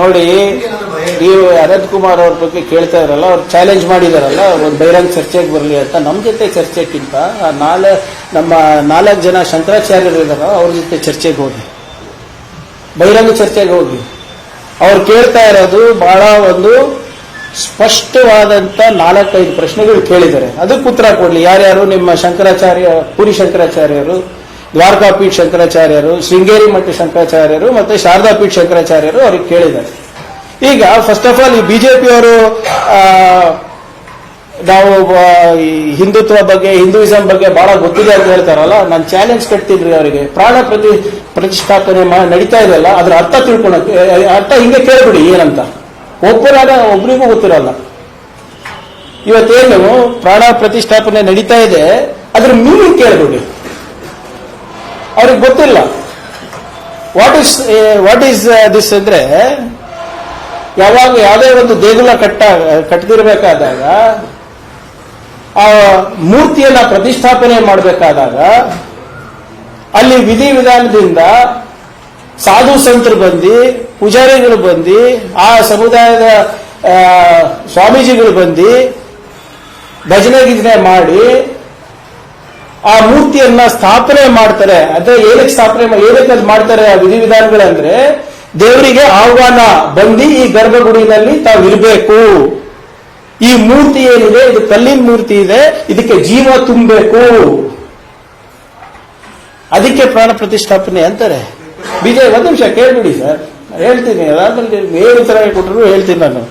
ನೋಡಿ, ನೀವು ಅನಂತ್ ಕುಮಾರ್ ಅವ್ರ ಬಗ್ಗೆ ಕೇಳ್ತಾ ಇರಲ್ಲ, ಅವ್ರು ಚಾಲೆಂಜ್ ಮಾಡಿದಾರಲ್ಲ ಒಂದು ಬಹಿರಂಗ ಚರ್ಚೆಗೆ ಬರಲಿ ಅಂತ. ನಮ್ಮ ಜೊತೆ ಚರ್ಚೆಗಿಂತ ನಾಳೆ ನಮ್ಮ ನಾಲ್ಕು ಜನ ಶಂಕರಾಚಾರ್ಯರು ಇದಾರ, ಅವ್ರ ಜೊತೆ ಚರ್ಚೆಗೆ ಹೋಗಿ. ಬಹಿರಂಗ ಚರ್ಚೆಗೆ ಹೋಗಿ. ಅವ್ರು ಕೇಳ್ತಾ ಇರೋದು ಬಹಳ ಒಂದು ಸ್ಪಷ್ಟವಾದಂತ ನಾಲ್ಕೈದು ಪ್ರಶ್ನೆಗಳು ಕೇಳಿದ್ದಾರೆ. ಅದಕ್ಕೆ ಉತ್ತರ ಕೊಡ್ಲಿ. ಯಾರ್ಯಾರು ನಿಮ್ಮ ಶಂಕರಾಚಾರ್ಯ, ಪುರಿ ಶಂಕರಾಚಾರ್ಯರು ದ್ವಾರಕಾಪೀಠ ಶಂಕರಾಚಾರ್ಯರು ಶೃಂಗೇರಿ ಮಠ ಶಂಕರಾಚಾರ್ಯರು ಮತ್ತೆ ಶಾರದಾಪೀಠ ಶಂಕರಾಚಾರ್ಯರು ಅವ್ರಿಗೆ ಕೇಳಿದ್ದಾರೆ. ಈಗ ಫಸ್ಟ್ ಆಫ್ ಆಲ್ ಈ ಬಿಜೆಪಿಯವರು ನಾವು ಆ, ಈ ಹಿಂದುತ್ವ ಬಗ್ಗೆ ಹಿಂದೂಯಿಸಂ ಬಗ್ಗೆ ಬಹಳ ಗೊತ್ತಿದೆ ಅಂತ ಹೇಳ್ತಾರಲ್ಲ ನಾನು ಚಾಲೆಂಜ್ ಕಟ್ತಿದ್ರಿ ಅವರಿಗೆ. ಪ್ರಾಣ ಪ್ರತಿ ಪ್ರತಿಷ್ಠಾಪನೆ ನಡೀತಾ ಇದೆಯಲ್ಲ ಅದ್ರ ಅರ್ಥ ತಿಳ್ಕೊಳಕ್ಕೆ ಅರ್ಥ ಹಿಂಗೆ ಕೇಳ್ಬಿಡಿ ಏನಂತ. ಒಬ್ಬರಾದ ಒಬ್ರಿಗೂ ಗೊತ್ತಿರಲ್ಲ. ಇವತ್ತೇನು ಪ್ರಾಣ ಪ್ರತಿಷ್ಠಾಪನೆ ನಡೀತಾ ಇದೆ ಅದ್ರ ಮೀನಿಂಗ್ ಕೇಳ್ಬಿಡಿ. ಅವ್ರಿಗೆ ಗೊತ್ತಿಲ್ಲ. What is what is this ಅಂದ್ರೆ, ಯಾವಾಗ ಯಾವುದೇ ಒಂದು ದೇಗುಲ ಕಟ್ಟ ಕಟ್ಟದಿರಬೇಕಾದಾಗ ಆ ಮೂರ್ತಿಯನ್ನ ಪ್ರತಿಷ್ಠಾಪನೆ ಮಾಡಬೇಕಾದಾಗ, ಅಲ್ಲಿ ವಿಧಿವಿಧಾನದಿಂದ ಸಾಧು ಸಂತರು ಬಂದು, ಪೂಜಾರಿಗಳು ಬಂದು, ಆ ಸಮುದಾಯದ ಸ್ವಾಮೀಜಿಗಳು ಬಂದು, ಭಜನೆ ಗಿಜನೆ ಮಾಡಿ ಆ ಮೂರ್ತಿಯನ್ನ ಸ್ಥಾಪನೆ ಮಾಡ್ತಾರೆ. ಅದೇ ಏನಕ್ಕೆ ಸ್ಥಾಪನೆ ಏನಕ್ಕೆ ಅದು ಮಾಡ್ತಾರೆ ಆ ವಿಧಿವಿಧಾನಗಳಂದ್ರೆ ದೇವರಿಗೆ ಆಹ್ವಾನ ಬಂದು ಈ ಗರ್ಭಗುಡಿನಲ್ಲಿ ತಾವು ಇರಬೇಕು ಈ ಮೂರ್ತಿ ಏನಿದೆ? ಇದು ಕಲ್ಲಿನ ಮೂರ್ತಿ ಇದೆ. ಇದಕ್ಕೆ ಜೀವ ತುಂಬಬೇಕು. ಅದಕ್ಕೆ ಪ್ರಾಣ ಪ್ರತಿಷ್ಠಾಪನೆ ಅಂತಾರೆ. ವಿಜಯ್, ಒಂದು ನಿಮಿಷ ಕೇಳ್ಬಿಡಿ ಸರ್. ಹೇಳ್ತೀನಿ, ಅದಾದ್ಮೇಲೆ ಏನು ತರ ಕೊಟ್ಟರು ಹೇಳ್ತೀನಿ ನಾನು.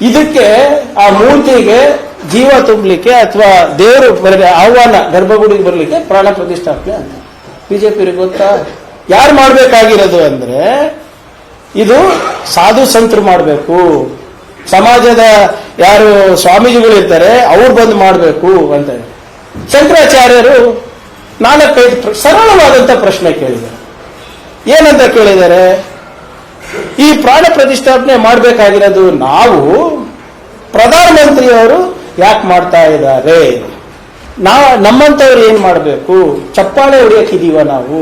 ಇದಕ್ಕೆ ಆ ಮೂರ್ತಿಗೆ ಜೀವ ತುಂಬಲಿಕ್ಕೆ ಅಥವಾ ದೇವರು ಬರಲಿ ಆಹ್ವಾನ, ಗರ್ಭಗುಡಿಗೆ ಬರಲಿಕ್ಕೆ ಪ್ರಾಣ ಪ್ರತಿಷ್ಠಾಪನೆ ಅಂತ. ಬಿಜೆಪಿ ಗೊತ್ತಾ? ಯಾರು ಮಾಡಬೇಕಾಗಿರೋದು ಅಂದರೆ, ಇದು ಸಾಧು ಸಂತರು ಮಾಡಬೇಕು. ಸಮಾಜದ ಯಾರು ಸ್ವಾಮೀಜಿಗಳು ಇರ್ತಾರೆ ಅವ್ರು ಬಂದು ಮಾಡಬೇಕು ಅಂತ. ಶಂಕರಾಚಾರ್ಯರು ನಾಲ್ಕೈದು ಸರಳವಾದಂಥ ಪ್ರಶ್ನೆ ಕೇಳಿದ್ದಾರೆ. ಏನಂತ ಕೇಳಿದ್ದಾರೆ? ಈ ಪ್ರಾಣ ಪ್ರತಿಷ್ಠಾಪನೆ ಮಾಡಬೇಕಾಗಿರೋದು ನಾವು ಪ್ರಧಾನಮಂತ್ರಿಯವರು ಯಾಕೆ ಮಾಡ್ತಾ ಇದ್ದಾರೆ? ನಾವು ನಮ್ಮಂತವ್ರು ಏನ್ ಮಾಡಬೇಕು? ಚಪ್ಪಾಳೆ ಹೊಡಿಯಕ್ಕಿದೀವ ನಾವು?